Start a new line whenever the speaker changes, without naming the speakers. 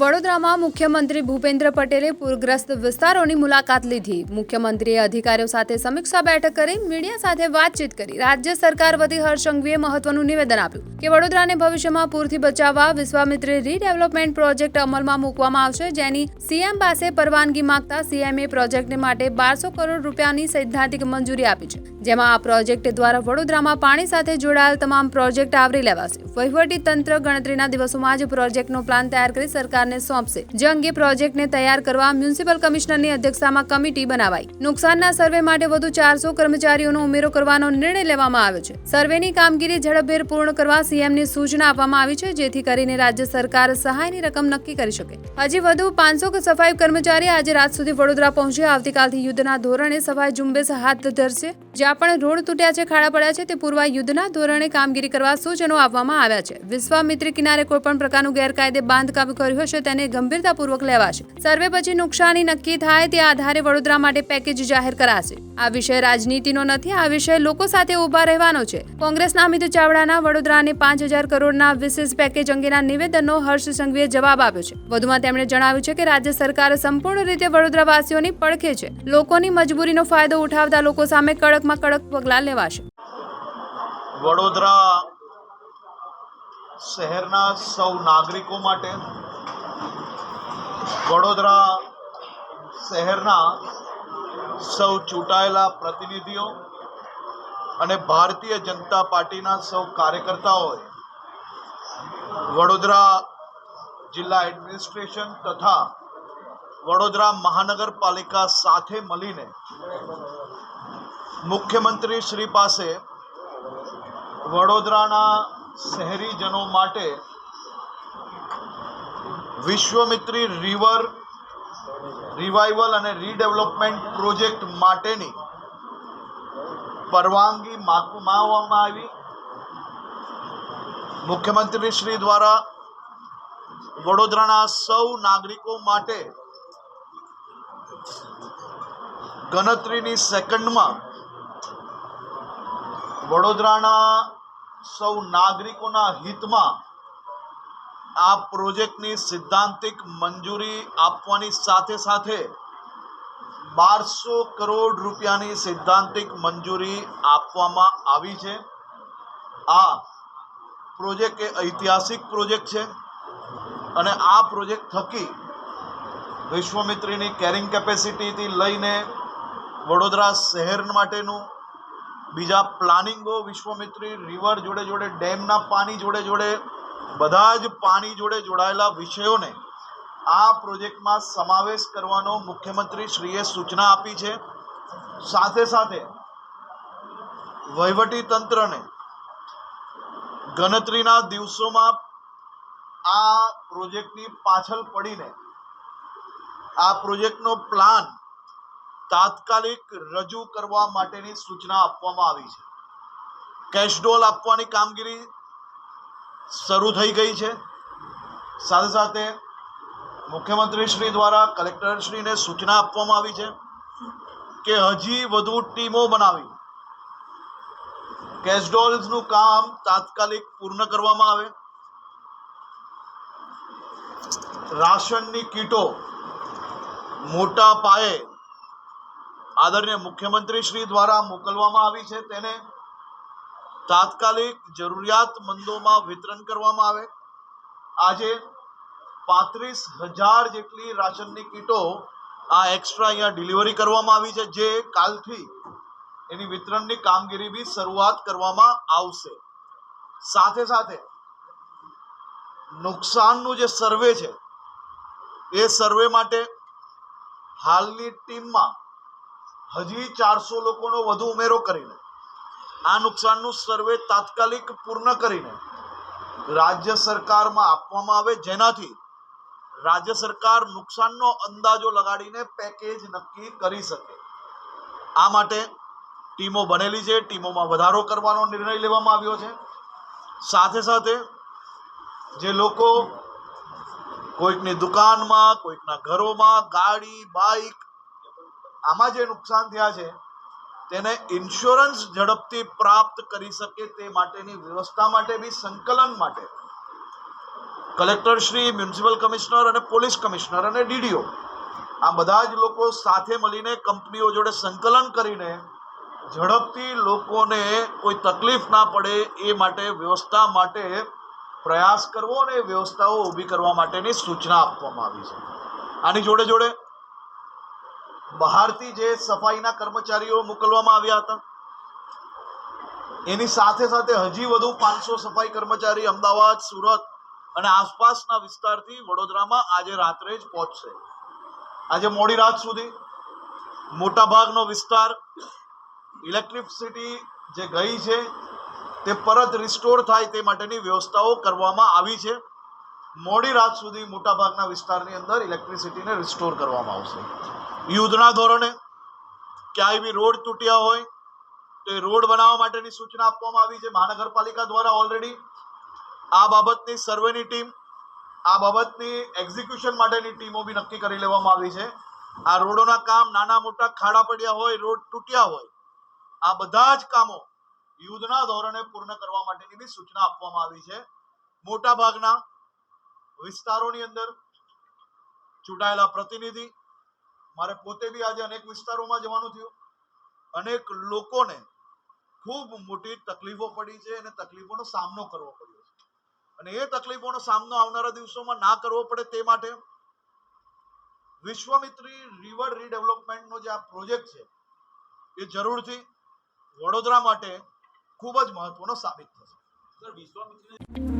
વડોદરામાં મુખ્યમંત્રી ભૂપેન્દ્ર પટેલે પૂરગ્રસ્ત વિસ્તારોની મુલાકાત લીધી. મુખ્યમંત્રીએ અધિકારીઓ સાથે સમીક્ષા બેઠક કરી, મીડિયા સાથે વાતચીત કરી. રાજ્ય સરકાર વતી હર્ષંઘવીએ મહત્વનું નિવેદન આપ્યું. કે વડોદરાને ભવિષ્યમાં પૂરથી બચાવવા વિશ્વામિત્રી રીડેવલપમેન્ટ પ્રોજેક્ટ અમલમાં મૂકવામાં આવશે, જેની સીએમ પાસે પરવાનગી માંગતા સીએમએ પ્રોજેક્ટને માટે બારસો કરોડ રૂપિયાની સૈદ્ધાંતિક મંજૂરી આપી છે. જેમાં આ પ્રોજેક્ટ દ્વારા વડોદરામાં પાણી સાથે જોડાયેલ તમામ પ્રોજેક્ટ આવરી લેવાશે. વહીવટી તંત્ર ગણતરીના દિવસોમાં જ પ્રોજેક્ટનો પ્લાન તૈયાર કરી સરકારને સોંપશે. જે અંગે પ્રોજેક્ટને તૈયાર કરવા મ્યુનિસિપલ કમિશનરની અધ્યક્ષતામાં કમિટી બનાવાઈ. નુકસાનના સર્વે માટે વધુ ચારસો કર્મચારીઓનો ઉમેરો કરવાનો નિર્ણય લેવામાં આવ્યો છે. સર્વેની કામગીરી ઝડપભેર પૂર્ણ કરવા સીએમની સૂચના આપવામાં આવી છે, જેથી કરીને રાજ્ય સરકાર સહાયની રકમ નક્કી કરી શકે. હજી વધુ પાંચસો સફાઈ કર્મચારી આજે રાત સુધી વડોદરા પહોંચી. આવતીકાલથી યુદ્ધના ધોરણે સફાઈ ઝુંબેશ હાથ ધરશે. જ્યાં પણ રોડ તૂટ્યા છે, ખાડા પડ્યા છે, તે પૂર્વ યુદ્ધના ધોરણે કામગીરી કરવા સૂચનો આપવામાં આવ્યા છે. વિશ્વામિત્રી કિનારે કોઈપણ પ્રકારનું ગેરકાયદે બાંધકામ કર્યું હશે તેને ગંભીરતાપૂર્વક લેવાશે. સર્વે પછી નુકસાની નક્કી થાય તે આધારે વડોદરા માટે પેકેજ જાહેર કરાશે. આ વિષય રાજનીતિનો નથી, આ વિષય લોકો સાથે ઊભા રહેવાનો છે. કોંગ્રેસના અમિત ચાવડાના વડોદરાને પાંચ હજાર કરોડના વિશેષ પેકેજ અંગેના નિવેદનનો હર્ષ સંઘવીએ જવાબ આપ્યો છે. વધુમાં તેમણે જણાવ્યું છે કે રાજ્ય સરકાર સંપૂર્ણ રીતે વડોદરાવાસીઓની પડખે છે. લોકોની મજબૂરીનો ફાયદો ઉઠાવતા લોકો સામે કડકમાં કડક પગલાં લેવાશે.
વડોદરા શહેરના સૌ નાગરિકો માટે વડોદરા શહેરના સૌ ચૂંટાયેલા પ્રતિનિધિઓ અને ભારતીય જનતા પાર્ટીના સૌ કાર્યકર્તાઓએ વડોદરા જિલ્લા એડમિનિસ્ટ્રેશન તથા વડોદરા મહાનગરપાલિકા સાથે મળીને મુખ્યમંત્રી શ્રી પાસે વડોદરાના શહેરીજનો માટે વિશ્વમિત્રી રિવર રિવાઇવલ અને રીડેવલપમેન્ટ પ્રોજેક્ટ માટેની પરવાનગી માગવામાં આવી. મુખ્યમંત્રી શ્રી દ્વારા વડોદરાના સૌ નાગરિકો માટે ગણતરીની સેકન્ડમાં વડોદરાના સૌ નાગરિકોના હિતમાં આ પ્રોજેક્ટની સિદ્ધાંતિક મંજૂરી આપવાની સાથે સાથે બારસો કરોડ રૂપિયાની સિદ્ધાંતિક મંજૂરી આપવામાં આવી છે. આ પ્રોજેક્ટ એ ઐતિહાસિક પ્રોજેક્ટ છે અને આ પ્રોજેક્ટ થકી વિશ્વમિત્રીની કેરિંગ કેપેસિટીથી લઈને વડોદરા શહેર માટેનું, બીજા પ્લાનિંગો વિશ્વમિત્રી રિવર જોડે જોડે, ડેમના પાણી જોડે જોડે બધા જ પાણી જોડે જોડાયેલા વિષયોને આ પ્રોજેક્ટમાં સમાવેશ કરવાનો મુખ્યમંત્રી શ્રીએ સૂચના આપી છે. સાથે સાથે વહીવટી તંત્રને ગણતરીના દિવસોમાં આ પ્રોજેક્ટની પાછળ પડીને આ પ્રોજેક્ટનો પ્લાન તાત્કાલિક રજૂ કરવા માટેની સૂચના આપવામાં આવી છે. કેશડોલ આપવાની કામગીરી શરૂ થઈ ગઈ છે. સાથે સાથે મુખ્યમંત્રી શ્રી દ્વારા કલેક્ટરશ્રીને સૂચના આપવામાં આવી છે કે હજી વધુ ટીમો બનાવી કેસડોલ્સનું કામ તાત્કાલિક પૂર્ણ કરવામાં આવે. રાશનની કીટો મોટા પાયે આદરણીય મુખ્યમંત્રી શ્રી દ્વારા મોકલવામાં આવી છે. તેને તાત્કાલિક જરૂરિયાતમંદોમાં વિતરણ કરવામાં આવે. આજે પાંત્રીસ હજાર જેટલી રાશનની કીટો આ એક્સ્ટ્રા અહીંયા ડિલિવરી કરવામાં આવી છે, જે કાલથી એની વિતરણની કામગીરી બી શરૂઆત કરવામાં આવશે. સાથે સાથે નુકસાનનું જે સર્વે છે, એ સર્વે માટે હાલની ટીમમાં હજી ચારસો લોકોનો વધુ ઉમેરો કરીને આ નુકસાનનું સર્વે તાત્કાલિક પૂર્ણ કરીને રાજ્ય સરકારમાં આપવામાં આવે જેનાથી રાજ્ય સરકાર નુકસાનનો અંદાજો લગાડીને પેકેજ નક્કી કરી શકે. આ માટે ટીમો બનેલી છે. ટીમોમાં વધારો કરવાનો નિર્ણય લેવામાં આવ્યો છે. સાથે સાથે જે લોકો કોઈકની દુકાનમાં, કોઈકના ઘરોમાં ગાડી બાઇક આમાં જે નુકસાન થયા છે તેને ઇન્સ્યોરન્સ ઝડપથી પ્રાપ્ત કરી શકે તે માટેની વ્યવસ્થા માટે બી, સંકલન માટે. કલેક્ટર શ્રી મ્યુનિસિપલ કમિશનર અને પોલીસ કમિશનર અને ડીડીઓ આ બધા જ લોકો સાથે મળીને કંપનીઓ જોડે સંકલન કરીને ઝડપથી લોકોને કોઈ તકલીફ ના પડે એ માટે વ્યવસ્થા માટે પ્રયાસ કરવો અને વ્યવસ્થાઓ ઊભી કરવા માટેની સૂચના આપવામાં આવી છે. આની જોડે જોડે બહારથી જે સફાઈના કર્મચારીઓ મોકલવામાં આવ્યા હતા, એની સાથે સાથે હજી વધુ પાંચસો સફાઈ કર્મચારી અમદાવાદ, સુરત અને આસપાસના વિસ્તારથી વડોદરામાં આજે રાત્રે જ પહોંચશે. આજે મોડી રાત સુધી મોટાભાગનો વિસ્તાર ઇલેક્ટ્રિસિટી જે ગઈ છે તે પરત રિસ્ટોર થાય તે માટેની વ્યવસ્થાઓ કરવામાં આવી છે. મોડી રાત સુધી મોટાભાગના વિસ્તારની અંદર ઇલેક્ટ્રિસિટીને રિસ્ટોર કરવામાં આવશે. યુદ્ધના ધોરણે ક્યાંય બી રોડ તૂટ્યા હોય, તો એ રોડ બનાવવા માટેની સૂચના આપવામાં આવી છે. મહાનગરપાલિકા દ્વારા ઓલરેડી આ બાબતની સર્વેની ટીમ આ બાબતની એક્ઝિક્યુશન માટેની ટીમો બી નક્કી કરી લેવામાં આવી છે. આ રોડોના કામ નાના મોટા ખાડા પડ્યા હોય, રોડ તૂટ્યા હોય, આ બધા જ કામો યુદ્ધના ધોરણે પૂર્ણ કરવા માટેની બી સૂચના આપવામાં આવી છે. મોટા ભાગના વિસ્તારોની અંદર ચૂંટાયેલા પ્રતિનિધિ, મારે પોતે બી આજે અનેક વિસ્તારોમાં જવાનું થયું. અનેક લોકોને ખૂબ મોટી તકલીફો પડી છે અને તકલીફોનો સામનો કરવો પડ્યો છે. અને એ તકલીફોનો સામનો આવનારા દિવસોમાં ના કરવો પડે તે માટે વિશ્વમિત્રી રિવર રીડેવલપમેન્ટનો જે આ પ્રોજેક્ટ છે, એ જરૂરથી વડોદરા માટે ખૂબ જ મહત્વનો સાબિત થશે.
સર વિશ્વામિત્રી